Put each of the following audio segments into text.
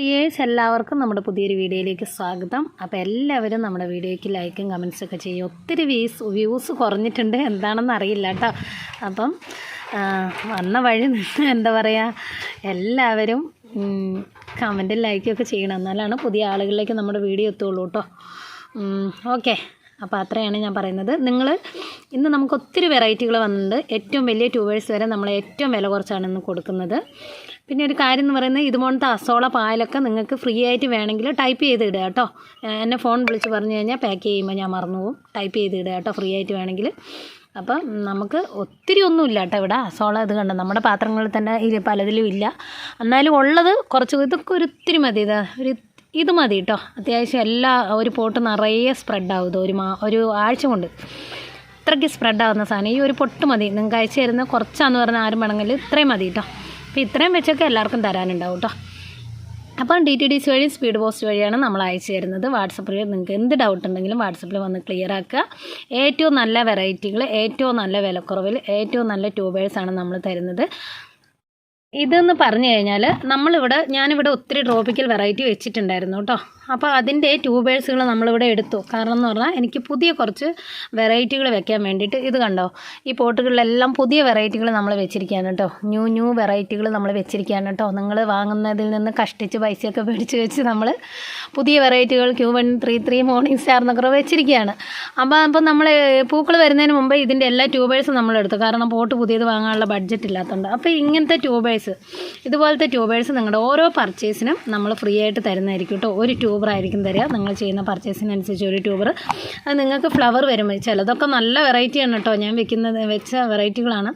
Dears എല്ലാവർക്കും നമ്മുടെ പുതിയൊരു വീഡിയോയിലേക്ക് സ്വാഗതം. അപ്പോൾ എല്ലാവരും നമ്മുടെ വീഡിയോയ്ക്ക് ലൈക്കും കമൻസും ഒക്കെ ചെയ്യും. ഒത്തിരി വ്യൂസ് വ്യൂസ് കുറഞ്ഞിട്ടുണ്ട്. എന്താണെന്ന് അറിയില്ല കേട്ടോ അപ്പം വന്ന വഴി എന്താ പറയുക എല്ലാവരും കമന്റും ലൈക്കും ഒക്കെ ചെയ്യണം. എന്നാലാണ് പുതിയ ആളുകളിലേക്ക് നമ്മുടെ വീഡിയോ എത്തുള്ളൂ കേട്ടോ ഓക്കെ. അപ്പോൾ അത്രയാണ് ഞാൻ പറയുന്നത്. നിങ്ങൾ ഇന്ന് നമുക്ക് ഒത്തിരി വെറൈറ്റികൾ വന്നിട്ടുണ്ട്. ഏറ്റവും വലിയ ട്യൂബേഴ്സ് വരെ നമ്മൾ ഏറ്റവും വില കുറച്ചാണ് ഇന്ന് കൊടുക്കുന്നത്. പിന്നെ ഒരു കാര്യം എന്ന് പറയുന്നത് ഇതുപോലത്തെ അസോള പാലൊക്കെ നിങ്ങൾക്ക് ഫ്രീ ആയിട്ട് വേണമെങ്കിൽ ടൈപ്പ് ചെയ്ത് ഇടുക കേട്ടോ. എന്നെ ഫോൺ വിളിച്ച് പറഞ്ഞു കഴിഞ്ഞാൽ പാക്ക് ചെയ്യുമ്പോൾ ഞാൻ മറന്നു പോകും. ടൈപ്പ് ചെയ്ത് ഇടുക കേട്ടോ ഫ്രീ ആയിട്ട് വേണമെങ്കിൽ. അപ്പം നമുക്ക് ഒത്തിരി ഒന്നുമില്ല കേട്ടോ ഇവിടെ അസോള ഇത് കണ്ടോ. നമ്മുടെ പാത്രങ്ങളിൽ തന്നെ ഇത് പലതിലും ഇല്ല. എന്നാലും ഉള്ളത് കുറച്ച് ഇതൊക്കെ ഒരു ഒത്തിരി മതി. ഇതാ ഒരു ഇത് മതി കേട്ടോ അത്യാവശ്യം എല്ലാ ഒരു പോട്ട് നിറയെ സ്പ്രെഡാവും ഇത് ഒരു മാ ഒരു ആഴ്ച കൊണ്ട്. ഇത്രയ്ക്ക് സ്പ്രെഡാവുന്ന സാധനം. ഈ ഒരു പൊട്ട് മതി. നിങ്ങൾക്ക് അയച്ചു തരുന്ന കുറച്ചാന്ന് പറഞ്ഞാൽ ആരും വേണമെങ്കിൽ ഇത്രയും മതി കേട്ടോ അപ്പോൾ ഇത്രയും വെച്ചൊക്കെ എല്ലാവർക്കും തരാനുണ്ടാവും കേട്ടോ അപ്പം ഡി ടി ഡി സി വഴി സ്പീഡ് പോസ്റ്റ് വഴിയാണ് നമ്മൾ അയച്ചു തരുന്നത്. വാട്സപ്പിൽ നിങ്ങൾക്ക് എന്ത് ഡൗട്ട് ഉണ്ടെങ്കിലും വാട്സപ്പിൽ വന്ന് ക്ലിയർ ആക്കുക. ഏറ്റവും നല്ല വെറൈറ്റികൾ ഏറ്റവും നല്ല വിലക്കുറവിൽ ഏറ്റവും നല്ല ട്യൂബേഴ്സാണ് നമ്മൾ തരുന്നത്. ഇതെന്ന് പറഞ്ഞു കഴിഞ്ഞാൽ നമ്മളിവിടെ ഞാനിവിടെ ഒത്തിരി ട്രോപ്പിക്കൽ വെറൈറ്റി വെച്ചിട്ടുണ്ടായിരുന്നു കേട്ടോ. അപ്പോൾ അതിന്റെ ട്യൂബേഴ്സുകൾ നമ്മളിവിടെ എടുത്തു. കാരണം എന്ന് പറഞ്ഞാൽ എനിക്ക് പുതിയ കുറച്ച് വെറൈറ്റികൾ വെക്കാൻ വേണ്ടിയിട്ട് ഇത് കണ്ടോ? ഈ പോട്ടുകളിലെല്ലാം പുതിയ വെറൈറ്റികൾ നമ്മൾ വെച്ചിരിക്കുകയാണ് കേട്ടോ. ന്യൂ ന്യൂ വെറൈറ്റികൾ നമ്മൾ വെച്ചിരിക്കുകയാണ് കേട്ടോ. നിങ്ങൾ വാങ്ങുന്നതിൽ നിന്ന് കഷ്ടിച്ച് പൈസയൊക്കെ മേടിച്ച് വെച്ച് നമ്മൾ പുതിയ വെറൈറ്റികൾ Q one three three morning star എന്നൊക്കെ വെച്ചിരിക്കുകയാണ്. അപ്പോൾ അപ്പോൾ നമ്മൾ പൂക്കൾ വരുന്നതിന് മുമ്പ് ഇതിന്റെ എല്ലാ ട്യൂബേഴ്സും നമ്മൾ എടുത്തു. കാരണം പോട്ട് പുതിയത് വാങ്ങാനുള്ള ബഡ്ജറ്റ് ഇല്ലാത്തതുകൊണ്ട് അപ്പോൾ ഇങ്ങനത്തെ ട്യൂബേഴ്സ് ഇതുപോലത്തെ ട്യൂബേഴ്സ് നിങ്ങളുടെ ഓരോ പർച്ചേസിനും നമ്മൾ ഫ്രീ ആയിട്ട് തരുന്നതായിരിക്കും കേട്ടോ. ഒരു ട്യൂബർ ആയിരിക്കും തരിക. നിങ്ങൾ ചെയ്യുന്ന പർച്ചേസിനനുസരിച്ച് ഒരു ട്യൂബർ അത് നിങ്ങൾക്ക് ഫ്ലവർ വരുമ്പോൾ ചിലതൊക്കെ നല്ല വെറൈറ്റിയാണ് കേട്ടോ ഞാൻ വെക്കുന്നത് വെച്ച വെറൈറ്റികളാണ്.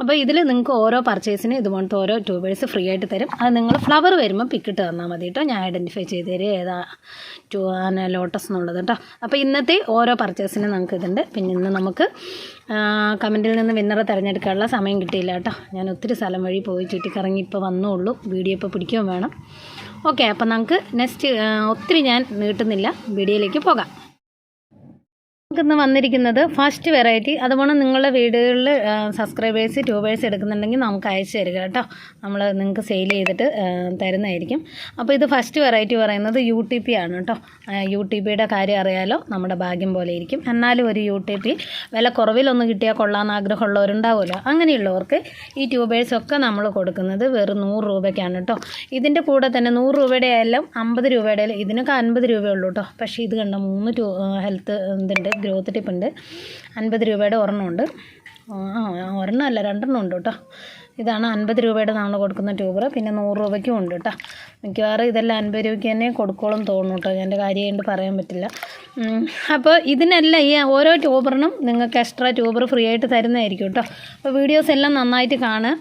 അപ്പോൾ ഇതിൽ നിങ്ങൾക്ക് ഓരോ പർച്ചേസിന് ഇതുപോലത്തെ ഓരോ ട്യൂബേഴ്സ് ഫ്രീ ആയിട്ട് തരും. അത് നിങ്ങൾ ഫ്ലവർ വരുമ്പോൾ പിക്കിട്ട് തന്നാൽ മതി കേട്ടോ ഞാൻ ഐഡന്റിഫൈ ചെയ്ത് തരും ഏതാ ടൂ ലോട്ടസ് എന്നുള്ളത് കേട്ടോ അപ്പോൾ ഇന്നത്തെ ഓരോ പർച്ചേസിനും നമുക്ക് ഇതുണ്ട്. പിന്നെ ഇന്ന് നമുക്ക് കമന്റിൽ നിന്ന് വിന്നറെ തിരഞ്ഞെടുക്കാനുള്ള സമയം കിട്ടിയില്ല കേട്ടോ ഞാൻ ഒത്തിരി സ്ഥലം വഴി പോയി ചുറ്റിക്കറങ്ങി ഇപ്പോൾ വന്നുള്ളൂ വീഡിയോ ഇപ്പോൾ പിടിക്കുകയും വേണം. ഓക്കെ അപ്പോൾ നമുക്ക് നെക്സ്റ്റ് ഒത്തിരി ഞാൻ നീട്ടുന്നില്ല. വീഡിയോയിലേക്ക് പോകാം. നമുക്കിന്ന് വന്നിരിക്കുന്നത് ഫസ്റ്റ് വെറൈറ്റി അതുപോലെ നിങ്ങളുടെ വീടുകളിൽ സബ്സ്ക്രൈബേഴ്സ് ട്യൂബേഴ്സ് എടുക്കുന്നുണ്ടെങ്കിൽ നമുക്ക് അയച്ചു തരിക കേട്ടോ. നമ്മൾ നിങ്ങൾക്ക് സെയിൽ ചെയ്തിട്ട് തരുന്നതായിരിക്കും. അപ്പോൾ ഇത് ഫസ്റ്റ് വെറൈറ്റി പറയുന്നത് യു ടി പി ആണ് കേട്ടോ. യു ടി പിയുടെ കാര്യം അറിയാലോ നമ്മുടെ ഭാഗ്യം പോലെ ഇരിക്കും. എന്നാലും ഒരു യു ടി പി വില കുറവിലൊന്ന് കിട്ടിയാൽ കൊള്ളാമെന്ന് ആഗ്രഹമുള്ളവരുണ്ടാവുമല്ലോ. അങ്ങനെയുള്ളവർക്ക് ഈ ട്യൂബേഴ്സ് ഒക്കെ നമ്മൾ കൊടുക്കുന്നത് വെറും നൂറ് രൂപയ്ക്കാണ് കേട്ടോ. ഇതിന്റെ കൂടെ തന്നെ നൂറ് രൂപയുടെ ആയാലും അമ്പത് രൂപയുടെ ആയാലും ഇതിനൊക്കെ അൻപത് രൂപയുള്ളൂ കേട്ടോ. പക്ഷേ ഇത് കണ്ട മൂന്ന് ഹെൽത്ത് ഇതുണ്ട്. ഗ്രോത്ത് ടിപ്പ് ഉണ്ട്. അൻപത് രൂപയുടെ ഒരെണ്ണമുണ്ട് ആ ഒരെണ്ണം അല്ല രണ്ടെണ്ണം ഉണ്ട് കേട്ടോ. ഇതാണ് അൻപത് രൂപയുടെ നമ്മൾ കൊടുക്കുന്ന ട്യൂബർ പിന്നെ നൂറ് രൂപയ്ക്കും ഉണ്ട് കേട്ടോ. മിക്കവാറും ഇതെല്ലാം അൻപത് തന്നെ കൊടുക്കോളും തോന്നും കേട്ടോ എന്റെ കാര്യമായിട്ട് പറയാൻ പറ്റില്ല. അപ്പോൾ ഇതിനെല്ലാം ഈ ഓരോ ട്യൂബറിനും നിങ്ങൾക്ക് എക്സ്ട്രാ ട്യൂബർ ഫ്രീ ആയിട്ട് തരുന്നതായിരിക്കും കേട്ടോ അപ്പോൾ വീഡിയോസ് എല്ലാം നന്നായിട്ട് കാണുക.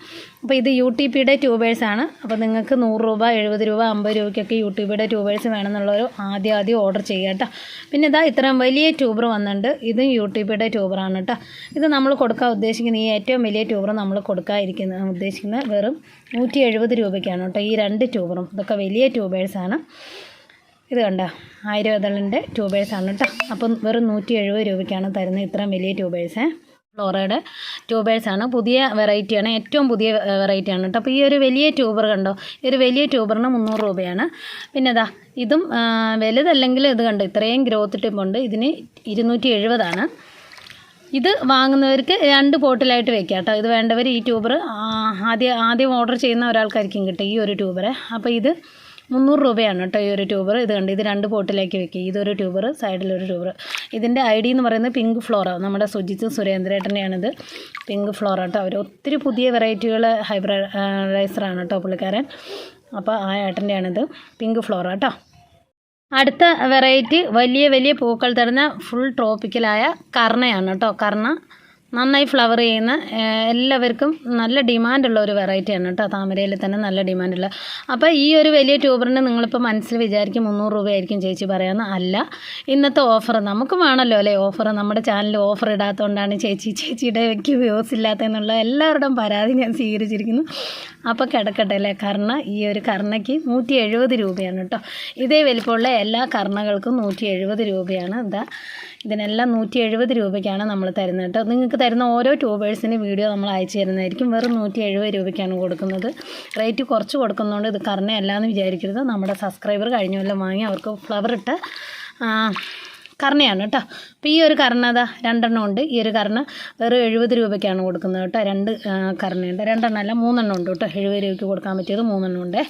അപ്പോൾ ഇത് യു ടി പിയുടെ ട്യൂബേഴ്സാണ് അപ്പോൾ നിങ്ങൾക്ക് നൂറ് രൂപ എഴുപത് രൂപ അമ്പത് രൂപയ്ക്കൊക്കെ യു ടി പിയുടെ ട്യൂബേഴ്സ് വേണമെന്നുള്ളൊരു ആദ്യം ആദ്യം ഓർഡർ ചെയ്യുക കേട്ടോ പിന്നെ ഇതാ ഇത്രയും വലിയ ട്യൂബർ വന്നിട്ടുണ്ട്. ഇതും യു ടി പിയുടെ ട്യൂബറാണ് കേട്ടോ ഇത് നമ്മൾ കൊടുക്കാൻ ഉദ്ദേശിക്കുന്ന ഈ ഏറ്റവും വലിയ ട്യൂബർ നമ്മൾ കൊടുക്കാതിരിക്കുന്ന ഉദ്ദേശിക്കുന്നത് വെറും നൂറ്റി എഴുപത് രൂപയ്ക്കാണ് കേട്ടോ ഈ രണ്ട് ട്യൂബറും. ഇതൊക്കെ വലിയ ട്യൂബേഴ്സാണ് ഇത് കണ്ട? ആയിരം ട്യൂബേഴ്സാണ് കേട്ടോ. അപ്പം വെറും നൂറ്റി എഴുപത് രൂപയ്ക്കാണ് തരുന്നത് ഇത്രയും വലിയ ട്യൂബേഴ്സ്. ഫ്ലോറയുടെ ട്യൂബേഴ്സാണ് പുതിയ വെറൈറ്റിയാണ് ഏറ്റവും പുതിയ വെറൈറ്റിയാണ് കേട്ടോ. അപ്പോൾ ഈ ഒരു വലിയ ട്യൂബർ കണ്ടോ? ഈ ഒരു വലിയ ട്യൂബറിന് മുന്നൂറ് രൂപയാണ്. പിന്നെ ഇതാ ഇതും വലുതല്ലെങ്കിൽ ഇത് കണ്ടോ? ഇത്രയും ഗ്രോത്ത് ടിപ്പുണ്ട് ഇതിന് ഇരുന്നൂറ്റി എഴുപതാണ് ഇത് വാങ്ങുന്നവർക്ക് രണ്ട് പോട്ടിലായിട്ട് വെക്കാം കേട്ടോ. ഇത് വേണ്ടവർ ഈ ട്യൂബർ ആദ്യം ആദ്യം ഓർഡർ ചെയ്യുന്ന ഒരാൾക്കായിരിക്കും കിട്ടുക ഈ ഒരു ട്യൂബറെ. അപ്പോൾ ഇത് മുന്നൂറ് രൂപയാണ് കേട്ടോ ഈ ഒരു ട്യൂബർ ഇത് കണ്ട് ഇത് രണ്ട് പോട്ടിലേക്ക് വെക്കുക ഇതൊരു ട്യൂബർ സൈഡിലൊരു ട്യൂബർ ഇതിന്റെ ഐ ഡി എന്ന് പറയുന്നത് പിങ്ക് ഫ്ലോറ. നമ്മുടെ സുജിത്ത് സുരേന്ദ്രേട്ടനെയാണിത്. പിങ്ക് ഫ്ലോറ കേട്ടോ. അവർ ഒത്തിരി പുതിയ വെറൈറ്റികൾ ഹൈബ്രൈസറാണ് കേട്ടോ പുള്ളിക്കാരൻ. അപ്പോൾ ആ ഏട്ടന്റെയാണിത് പിങ്ക് ഫ്ലോറ കേട്ടോ. അടുത്ത വെറൈറ്റി വലിയ വലിയ പൂക്കൾ തരുന്ന ഫുൾ ട്രോപ്പിക്കലായ കർണയാണ് കേട്ടോ കർണ നന്നായി ഫ്ലവർ ചെയ്യുന്ന എല്ലാവർക്കും നല്ല ഡിമാൻഡുള്ള ഒരു വെറൈറ്റിയാണ് കേട്ടോ. താമരയിൽ തന്നെ നല്ല ഡിമാൻഡുള്ള അപ്പോൾ ഈ ഒരു വലിയ ട്യൂബറിന് നിങ്ങളിപ്പോൾ മനസ്സിൽ വിചാരിക്കും മുന്നൂറ് രൂപയായിരിക്കും ചേച്ചി പറയാമെന്ന് അല്ല ഇന്നത്തെ ഓഫർ നമുക്ക് വേണമല്ലോ അല്ലേ? ഓഫർ നമ്മുടെ ചാനൽ ഓഫർ ഇടാത്തതുകൊണ്ടാണ് ചേച്ചി ചേച്ചിയുടെ വ്യക്തി വ്യൂസ് ഇല്ലാത്തതെന്നുള്ള എല്ലാവരുടെയും പരാതി ഞാൻ സ്വീകരിച്ചിരിക്കുന്നു. അപ്പോൾ കിടക്കട്ടെ അല്ലേ? കർണ ഈ ഒരു കർണയ്ക്ക് നൂറ്റി എഴുപത് രൂപയാണ് കേട്ടോ. ഇതേ വലിപ്പമുള്ള എല്ലാ കർണകൾക്കും നൂറ്റി എഴുപത് രൂപയാണ്. ഇതാ ഇതിനെല്ലാം നൂറ്റി എഴുപത് രൂപയ്ക്കാണ് നമ്മൾ തരുന്നത് കേട്ടോ. നിങ്ങൾക്ക് തരുന്ന ഓരോ ട്യൂബേഴ്സിന്റെ വീഡിയോ നമ്മൾ അയച്ചു തരുന്നതായിരിക്കും. വെറും നൂറ്റി എഴുപത് രൂപയ്ക്കാണ് കൊടുക്കുന്നത്. റേറ്റ് കുറച്ച് കൊടുക്കുന്നതുകൊണ്ട് ഇത് കർണയല്ല എന്ന് വിചാരിക്കരുത്. നമ്മുടെ സബ്സ്ക്രൈബർ കഴിഞ്ഞ കൊല്ലം വാങ്ങി അവർക്ക് ഫ്ലവർ ഇട്ട് കർണയാണ് കേട്ടോ. അപ്പോൾ ഈ ഒരു കർണ അതാ രണ്ടെണ്ണം ഉണ്ട്. ഈ ഒരു കർണ വെറും എഴുപത് രൂപയ്ക്കാണ് കൊടുക്കുന്നത് കേട്ടോ. രണ്ട് കർണയുണ്ട്. രണ്ടെണ്ണം അല്ല മൂന്നെണ്ണം ഉണ്ട് കേട്ടോ. എഴുപത് രൂപയ്ക്ക് കൊടുക്കാൻ പറ്റിയത് മൂന്നെണ്ണം ഉണ്ട്.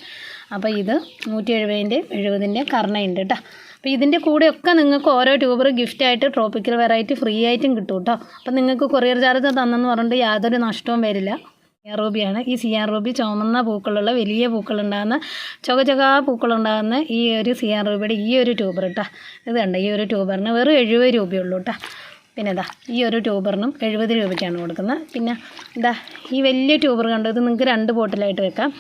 അപ്പോൾ ഇത് നൂറ്റി എഴുപതിന്റെയും എഴുപതിന്റെയും കർണയുണ്ട് കേട്ടോ. അപ്പോൾ ഇതിന്റെ കൂടെയൊക്കെ നിങ്ങൾക്ക് ഓരോ ട്യൂബർ ഗിഫ്റ്റായിട്ട് ട്രോപ്പിക്കൽ വെറൈറ്റി ഫ്രീ ആയിട്ടും കിട്ടും കേട്ടോ അപ്പോൾ നിങ്ങൾക്ക് കൊറിയർ ചാർജ് തന്നെന്ന് പറഞ്ഞിട്ട് യാതൊരു നഷ്ടവും വരില്ല. സിയാർ റൂബിയാണ് ഈ സിയാർ റൂബി ചുമന്ന പൂക്കളുള്ള വലിയ പൂക്കളുണ്ടാകുന്ന ചുക ചുക പൂക്കളുണ്ടാകുന്ന ഈ ഒരു സിയാർ റൂബിയുടെ ഈ ഒരു ട്യൂബർ കേട്ടോ ഇത് കണ്ടോ? ഈ ഒരു ട്യൂബറിന് വെറും എഴുപത് രൂപയുള്ളൂ കേട്ടോ പിന്നെ ഇതാ ഈ ഒരു ട്യൂബറിനും എഴുപത് രൂപയ്ക്കാണ് കൊടുക്കുന്നത്. പിന്നെ ഇതാ ഈ വലിയ ട്യൂബർ കണ്ടോ? ഇത് നിങ്ങൾക്ക് രണ്ട് ബോട്ടിലായിട്ട് വെക്കാം.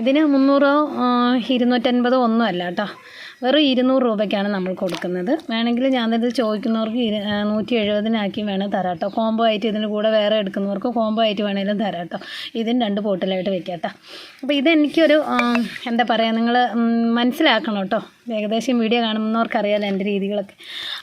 ഇതിന് മുന്നൂറോ ഇരുന്നൂറ്റൻപതോ ഒന്നും അല്ല കേട്ടോ വെറും ഇരുന്നൂറ് രൂപയ്ക്കാണ് നമ്മൾ കൊടുക്കുന്നത്. വേണമെങ്കിൽ ഞാൻ ഇത് ചോദിക്കുന്നവർക്ക് ഇരു നൂറ്റി എഴുപതിനാക്കി വേണം തരാം കേട്ടോ കോംബോ ആയിട്ട് ഇതിന്റെ കൂടെ വേറെ എടുക്കുന്നവർക്ക് കോംബോ ആയിട്ട് വേണമെങ്കിലും തരാം കേട്ടോ ഇതിന് രണ്ട് ബോട്ടിലായിട്ട് വെക്കാം കേട്ടോ അപ്പോൾ ഇതെനിക്കൊരു എന്താ പറയുക നിങ്ങൾ മനസ്സിലാക്കണം കേട്ടോ ഏകദേശം വീഡിയോ കാണുന്നവർക്കറിയാലോ എന്റെ രീതികളൊക്കെ.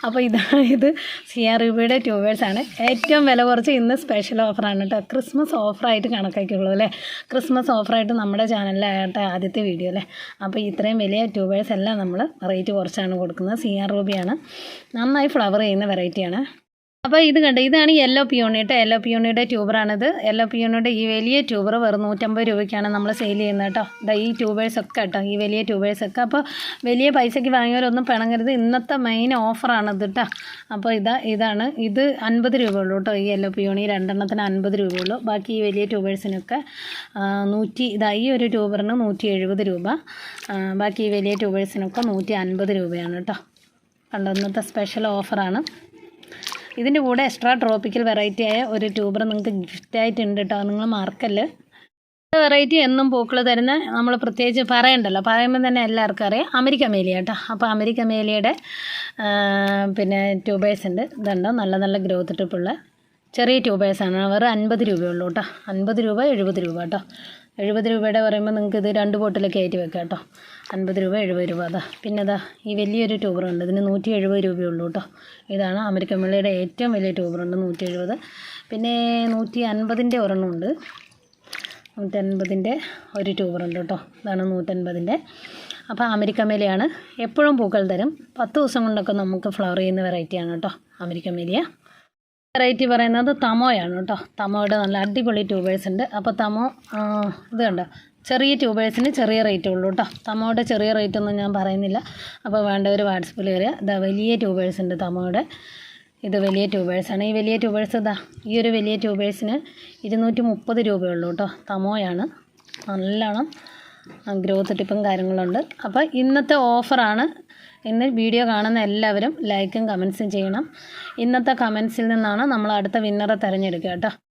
അപ്പോൾ ഇതായത് സി ആർ രൂപയുടെ ട്യൂബേഴ്സാണ് ഏറ്റവും വില കുറച്ച് ഇന്ന് സ്പെഷ്യൽ ഓഫറാണ് കേട്ടോ. ക്രിസ്മസ് ഓഫറായിട്ട് കണക്കാക്കിയുള്ളൂ അല്ലേ? ക്രിസ്മസ് ഓഫറായിട്ട് നമ്മുടെ ചാനലിലായിട്ട് ആദ്യത്തെ വീഡിയോ അല്ലേ? അപ്പോൾ ഇത്രയും വലിയ ട്യൂബേഴ്സ് എല്ലാം നമ്മൾ റേറ്റ് കുറച്ചാണ് കൊടുക്കുന്നത്. സി ആർ രൂപയാണ് നന്നായി ഫ്ലവർ ചെയ്യുന്ന വെറൈറ്റിയാണ് അപ്പോൾ ഇത് കണ്ട് ഇതാണ് യെല്ലോ പിയോണി യെല്ലോ പിയോണിയുടെ ട്യൂബറാണിത് യെല്ലോ പിയോണിയുടെ ഈ വലിയ ട്യൂബർ വെറും നൂറ്റമ്പത് രൂപയ്ക്കാണ് നമ്മൾ സെയിൽ ചെയ്യുന്നത് കേട്ടോ. ഇതാ ഈ ട്യൂബേഴ്സൊക്കെ കേട്ടോ ഈ വലിയ ട്യൂബേഴ്സൊക്കെ അപ്പോൾ വലിയ പൈസയ്ക്ക് വാങ്ങിയവരൊന്നും പിണങ്ങരുത്. ഇന്നത്തെ മെയിൻ ഓഫറാണിത് കേട്ടോ അപ്പോൾ ഇതാ ഇതാണ്. ഇത് അൻപത് രൂപ ഉള്ളൂ കേട്ടോ ഈ യെല്ലോ പിയോണി രണ്ടെണ്ണത്തിന് അൻപത് രൂപയുള്ളൂ. ബാക്കി ഈ വലിയ ട്യൂബേഴ്സിനൊക്കെ നൂറ്റി ഇതാ ഈ ഒരു ട്യൂബറിന് നൂറ്റി എഴുപത് രൂപ ബാക്കി ഈ വലിയ ട്യൂബേഴ്സിനൊക്കെ നൂറ്റി അൻപത് രൂപയാണ് കേട്ടോ കണ്ടോ ഇന്നത്തെ സ്പെഷ്യൽ ഓഫറാണ് ഇതിന്റെ കൂടെ എക്സ്ട്രാ ട്രോപ്പിക്കൽ വെറൈറ്റി ആയ ഒരു ട്യൂബർ നിങ്ങൾക്ക് ഗിഫ്റ്റായിട്ടുണ്ട് കേട്ടോ നിങ്ങൾ മാർക്കല്ല് വെറൈറ്റി എന്നും പൂക്കൾ തരുന്ന നമ്മൾ പ്രത്യേകിച്ച് പറയണ്ടല്ലോ. പറയുമ്പോൾ തന്നെ എല്ലാവർക്കും അറിയാം. അമേരിക്ക മേലിയ കേട്ടോ അപ്പോൾ അമേരിക്ക മേലിയുടെ പിന്നെ ട്യൂബേഴ്സ് ഉണ്ട്. ഇതുണ്ടോ? നല്ല നല്ല ഗ്രോത്ത് ട്രിപ്പുള്ള ചെറിയ ട്യൂബേഴ്സാണ് വെറും അൻപത് രൂപയുള്ളൂ കേട്ടോ അൻപത് രൂപ എഴുപത് രൂപ കേട്ടോ എഴുപത് രൂപയുടെ പറയുമ്പോൾ നിങ്ങൾക്ക് ഇത് രണ്ട് ബോട്ടിലൊക്കെ ആയിട്ട് വെക്കാം കേട്ടോ. അൻപത് രൂപ എഴുപത് രൂപ. അതാ പിന്നെ അതാ ഈ വലിയൊരു ട്യൂബറുണ്ട് ഇതിന് നൂറ്റി എഴുപത് രൂപയുള്ളൂ കേട്ടോ. ഇതാണ് അമേരിക്കൻ വെള്ളിയുടെ ഏറ്റവും വലിയ ട്യൂബറുണ്ട് നൂറ്റി എഴുപത് പിന്നെ നൂറ്റി അൻപതിന്റെ ഒരെണ്ണമുണ്ട് നൂറ്റൻപതിന്റെ ഒരു ട്യൂബറുണ്ട് കേട്ടോ. ഇതാണ് നൂറ്റൻപതിന്റെ. അപ്പോൾ അമേരിക്കൻ മേലിയാണ്. എപ്പോഴും പൂക്കൾ തരും. പത്ത് ദിവസം കൊണ്ടൊക്കെ നമുക്ക് ഫ്ലവർ ചെയ്യുന്ന വെറൈറ്റിയാണ് കേട്ടോ അമേരിക്കൻ മേലിയ. വെറൈറ്റി പറയുന്നത് തമോയാണ് കേട്ടോ. തമോയുടെ നല്ല അടിപൊളി ട്യൂബേഴ്സ് ഉണ്ട്. അപ്പോൾ തമോ ഇത് കണ്ടോ? ചെറിയ ട്യൂബേഴ്സിന് ചെറിയ റേറ്റ് ഉള്ളൂ കേട്ടോ. തമോയുടെ ചെറിയ റേറ്റ് ഒന്നും ഞാൻ പറയുന്നില്ല. അപ്പോൾ വേണ്ടവർ വാട്സപ്പിൽ വരിക. ഇതാ വലിയ ട്യൂബേഴ്സ് ഉണ്ട് തമോയുടെ. ഇത് വലിയ ട്യൂബേഴ്സാണ് ഈ വലിയ ട്യൂബേഴ്സ് ഇതാ ഈ ഒരു വലിയ ട്യൂബേഴ്സിന് ഇരുന്നൂറ്റി മുപ്പത് രൂപയുള്ളൂ കേട്ടോ. തമോയാണ്. നല്ലോണം ഗ്രോത്ത് ടിപ്പും കാര്യങ്ങളുണ്ട്. അപ്പോൾ ഇന്നത്തെ ഓഫറാണ് ഇന്ന് വീഡിയോ കാണുന്ന എല്ലാവരും ലൈക്കും കമൻസും ചെയ്യണം. ഇന്നത്തെ കമൻസിൽ നിന്നാണ് നമ്മൾ അടുത്ത വിന്നറെ തിരഞ്ഞെടുക്കുക കേട്ടോ.